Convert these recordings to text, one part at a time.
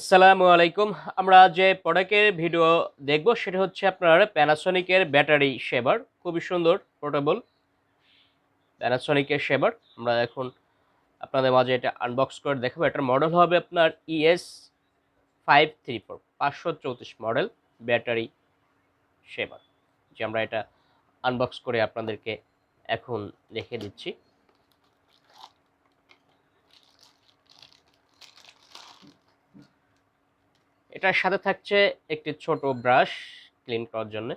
আসসালামু আলাইকুম। আমরা যে প্রোডাক্টের ভিডিও দেখব, সেটা হচ্ছে আপনার প্যানাসনিকের ব্যাটারি শেভার খুবই সুন্দর পোর্টেবল প্যানাসনিকের শেভার আমরা এখন আপনাদের মাঝে এটা আনবক্স করে দেখাবো। এটার মডেল হবে আপনার ইএস ফাইভ থ্রি ফোর পাঁচশো চৌত্রিশ মডেল ব্যাটারি শেভার যে আমরা এটা আনবক্স করে আপনাদেরকে এখন দেখে দিচ্ছি। এটার সাথে থাকছে একটি ছোট ব্রাশ ক্লিন করার জন্য।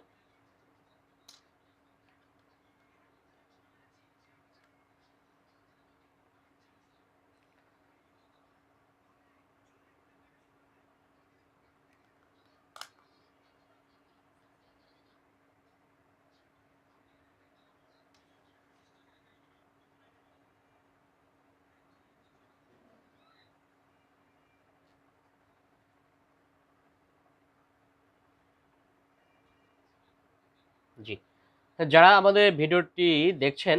জি। যারা আমাদের ভিডিওটি দেখছেন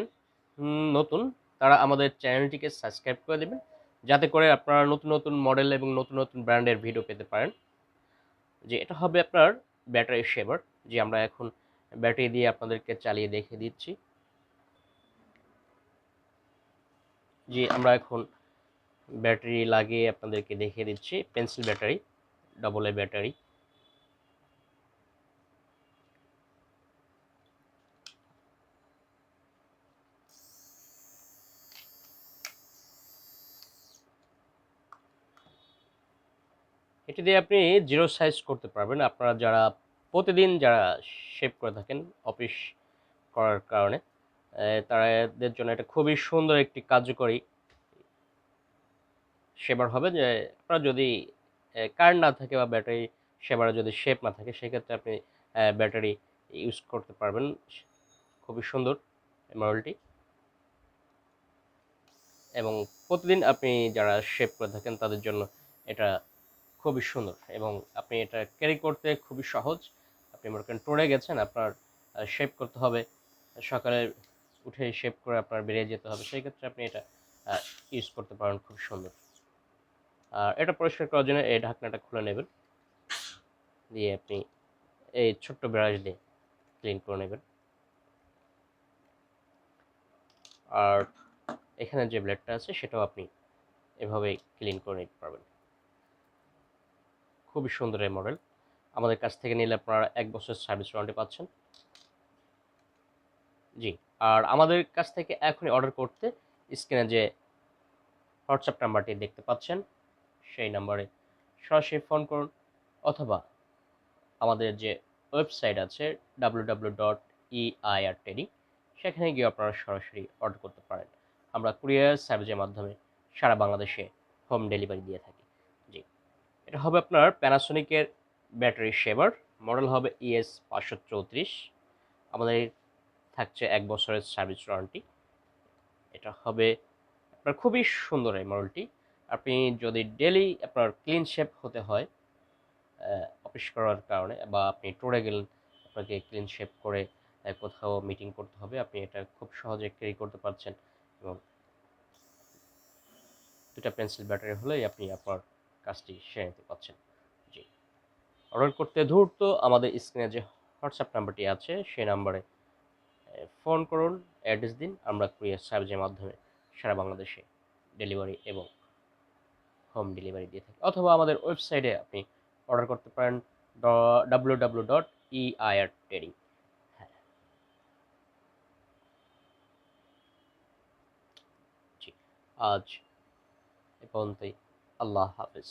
নতুন, তারা আমাদের চ্যানেলটিকে সাবস্ক্রাইব করে দেবেন, যাতে করে আপনারা নতুন নতুন মডেল এবং নতুন নতুন ব্র্যান্ডের ভিডিও পেতে পারেন। যে এটা হবে আপনার ব্যাটারি সেভার, যে আমরা এখন ব্যাটারি দিয়ে আপনাদেরকে চালিয়ে দেখে দিচ্ছি। জি, আমরা এখন ব্যাটারি লাগিয়ে আপনাদেরকে দেখিয়ে দিচ্ছি, pencil battery double A battery. এটি দিয়ে আপনি জিরো সাইজ করতে পারবেন। আপনারা যারা প্রতিদিন যারা শেভ করে থাকেন অফিস করার কারণে তাদের জন্য এটা খুবই সুন্দর একটি কার্যকরী সেবার হবে। যে, আপনার যদি কারেন্ট না থাকে বা ব্যাটারি সেবারে যদি শেপ না থাকে, সেক্ষেত্রে আপনি ব্যাটারি ইউজ করতে পারবেন। খুবই সুন্দর মডেলটি এবং প্রতিদিন আপনি যারা শেপ করে থাকেন, তাদের জন্য এটা খুবই সুন্দর এবং আপনি এটা ক্যারি করতে খুবই সহজ। আপনি মনে করেন টরে গেছেন, আপনার শেপ করতে হবে। সকালে উঠে শেপ করে আপনার বেরিয়ে যেতে হবে। সেই ক্ষেত্রে আপনি এটা ইউজ করতে পারেন খুব সুন্দর। আর এটা পরিষ্কার করার জন্য এই ঢাকনাটা খুলে নেবেন। দিয়ে আপনি এই ছোট্ট ব্রাশ দিয়ে ক্লিন করে নেবেন। আর এখানে যে ব্লেডটা আছে, সেটাও আপনি এভাবেই ক্লিন করে নিতে পারবেন। খুবই সুন্দর এই মডেল আমাদের কাছ থেকে নিলে আপনারা এক বছর সার্ভিস ওয়ারেন্টি পাচ্ছেন। জি, আর আমাদের কাছ থেকে এখনই অর্ডার করতে স্ক্রিনে যে হোয়াটসঅ্যাপ নাম্বারটি দেখতে পাচ্ছেন, সেই নাম্বারে সরাসরি ফোন করুন অথবা আমাদের যে ওয়েবসাইট আছে W W dot EIR trading সেখানে গিয়ে আপনারা সরাসরি অর্ডার করতে পারেন। আমরা কুরিয়ার সার্ভিসের মাধ্যমে সারা বাংলাদেশে হোম ডেলিভারি দিয়ে থাকি। এটা হবে আপনার প্যানাসোনিকের ব্যাটারি শেভার মডেল হবে E ইএস পাঁচশো চৌত্রিশ। আমাদের থাকছে এক বছরের সার্ভিস ওয়ারেন্টি। এটা হবে আপনার খুবই সুন্দর এই মডেলটি। আপনি যদি ডেলি আপনার ক্লিন শেপ হতে হয় অফিস করার কারণে বা আপনি ট্যুরে গেলেন, আপনাকে ক্লিন শেপ করে কোথাও মিটিং করতে হবে, আপনি এটা খুব সহজে ক্যারি করতে পারছেন এবং দুটা পেন্সিল ব্যাটারি হলেই আপনি আপনার কাজটি সেরে নিতে পারছেন। জি। অর্ডার করতে ধূর্ত আমাদের স্ক্রিনে যে হোয়াটসঅ্যাপ নাম্বারটি আছে সেই নাম্বারে ফোন করুন, অ্যাড্রেস দিন, আমরা কুরিয়ার সার্ভিসের মাধ্যমে সারা বাংলাদেশে ডেলিভারি এবং হোম ডেলিভারি দিয়ে থাকি। অথবা আমাদের ওয়েবসাইটে আপনি অর্ডার করতে পারেন W W dot EIR trading আজ এ পর্যন্তই। আল্লাহ হাফিজ।